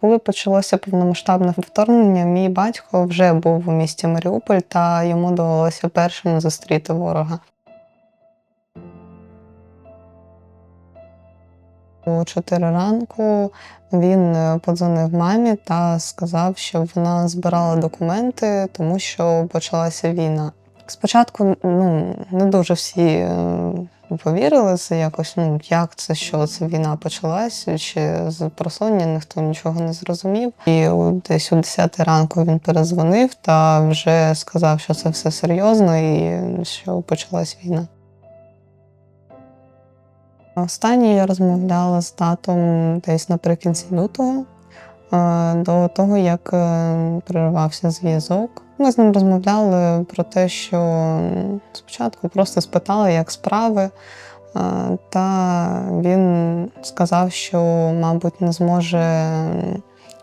Коли почалося повномасштабне вторгнення, мій батько вже був у місті Маріуполь, та йому довелося першим зустріти ворога. У 4 ранку він е, подзвонив мамі та сказав, що вона збирала документи, тому що почалася війна. Спочатку ну, не дуже всі е, повірили це якось, ну як це, що це війна почалася, чи з просоння ніхто нічого не зрозумів. І десь о 10 ранку він перезвонив та вже сказав, що це все серйозно і що почалась війна. Останнє я розмовляла з татом десь наприкінці лютого, е, до того, як е, перервався зв'язок. Ми з ним розмовляли про те, що спочатку просто спитали, як справи. е, Та він сказав, що, мабуть, не зможе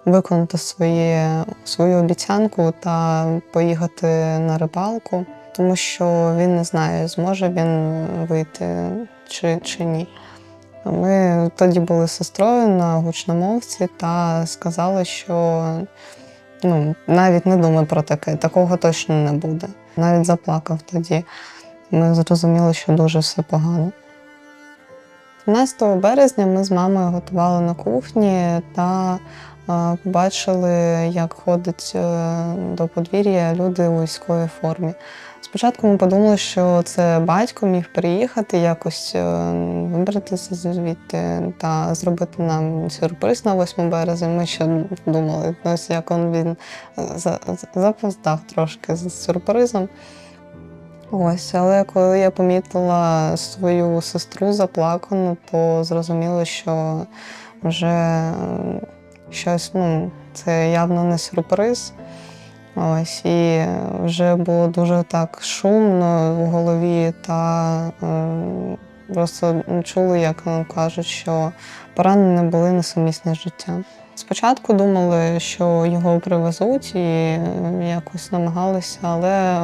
виконати своє, свою обіцянку та поїхати на рибалку, тому що він не знає, зможе він вийти чи, чи ні. Ми тоді були з сестрою на гучномовці та сказали, що ну, навіть не думай про таке, такого точно не буде. Навіть заплакав тоді. Ми зрозуміли, що дуже все погано. 15 березня ми з мамою готували на кухні та е, побачили, як ходять е, до подвір'я люди у військовій формі. Спочатку ми подумали, що це батько міг приїхати, якось е, вибратися звідти та зробити нам сюрприз на 8 березня. Ми ще думали, ось як он він е, за- за- запоздав трошки з сюрпризом. Ось, але коли я помітила свою сестру заплакану, то зрозуміло, що вже е, щось, ну, це явно не сюрприз. Ось, і вже було дуже так шумно в голові, та е, просто чули, як кажуть, що поранені були несумісні з життям. Спочатку думали, що його привезуть і якось намагалися, але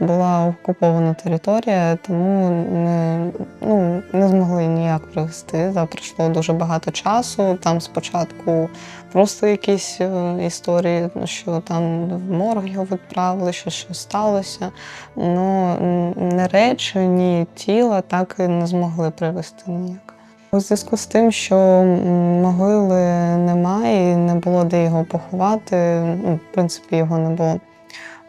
була окупована територія, тому не, ну, не змогли ніяк привезти. Та пройшло дуже багато часу. Там спочатку просто якісь е, історії, що там в морг його відправили, що щось сталося. Ну, не речі, ні тіла так і не змогли привезти ніяк. У зв'язку з тим, що могили немає і не було де його поховати, ну, в принципі, його не було.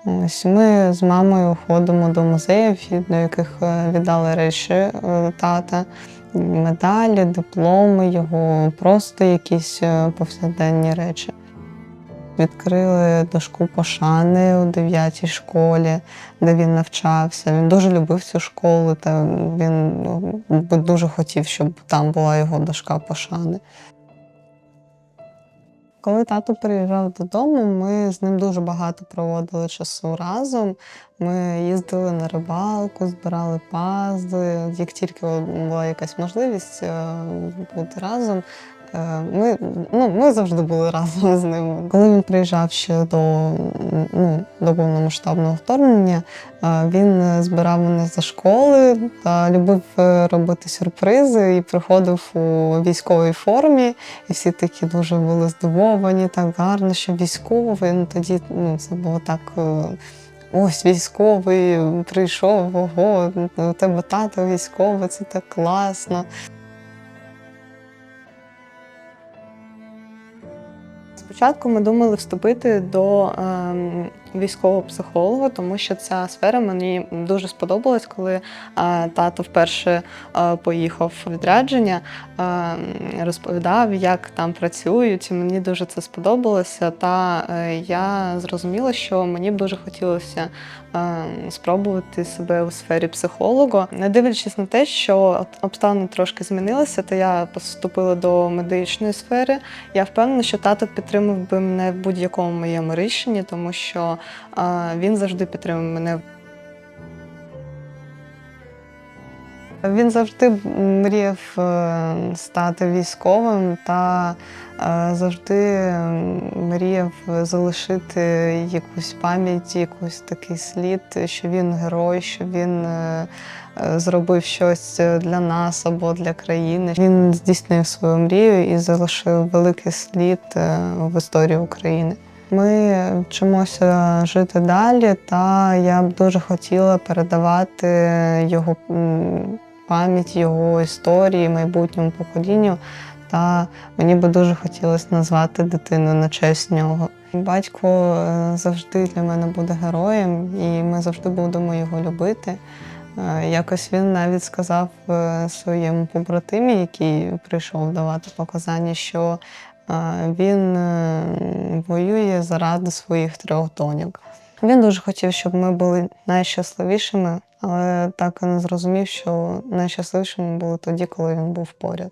Ось ми з мамою ходимо до музеїв, до яких е, віддали речі е, тата, медалі, дипломи його, просто якісь е, повсякденні речі. Відкрили дошку пошани у 9 школі, де він навчався. Він дуже любив цю школу, та він ну, дуже хотів, щоб там була його дошка пошани. Коли тато приїжджав додому, ми з ним дуже багато проводили часу разом. Ми їздили на рибалку, збирали пазли. Як тільки була якась можливість е, бути разом, ми, ну, ми завжди були разом з ним. Коли він приїжджав ще до, ну, до повномасштабного вторгнення, е, він збирав мене за школи та любив е, робити сюрпризи і приходив у військовій формі. І всі такі дуже були здивовані, так гарно, що військовий. Ну тоді ну, це було так. е, Ось військовий прийшов, ого, у тебе тато військовий, це так класно. Спочатку ми думали вступити до ем, військового психолога, тому що ця сфера мені дуже сподобалась, коли е, тато вперше е, поїхав у відрядження, е, розповідав, як там працюють. І мені дуже це сподобалося. Та я зрозуміла, що мені б дуже хотілося спробувати себе у сфері психолога, не дивлячись на те, що обставини трошки змінилися, то я поступила до медичної сфери. Я впевнена, що тато підтримав би мене в будь-якому моєму рішенні, тому що він завжди підтримує мене. Він завжди мріяв е, стати військовим та е, завжди мріяв залишити якусь пам'ять, якийсь такий слід, що він герой, що він е, зробив щось для нас або для країни. Він здійснив свою мрію і залишив великий слід в історії України. Ми вчимося жити далі, та я б дуже хотіла передавати його пам'ять, його історії майбутньому поколінню. Та мені би дуже хотілося назвати дитину на честь нього. Батько е, завжди для мене буде героєм, і ми завжди будемо його любити. Е, Якось він навіть сказав е, своєму побратимі, який прийшов давати показання, що він е, воює заради своїх трьох доньок. Він дуже хотів, щоб ми були найщасливішими, але так і не зрозумів, що найщасливішими були тоді, коли він був поряд.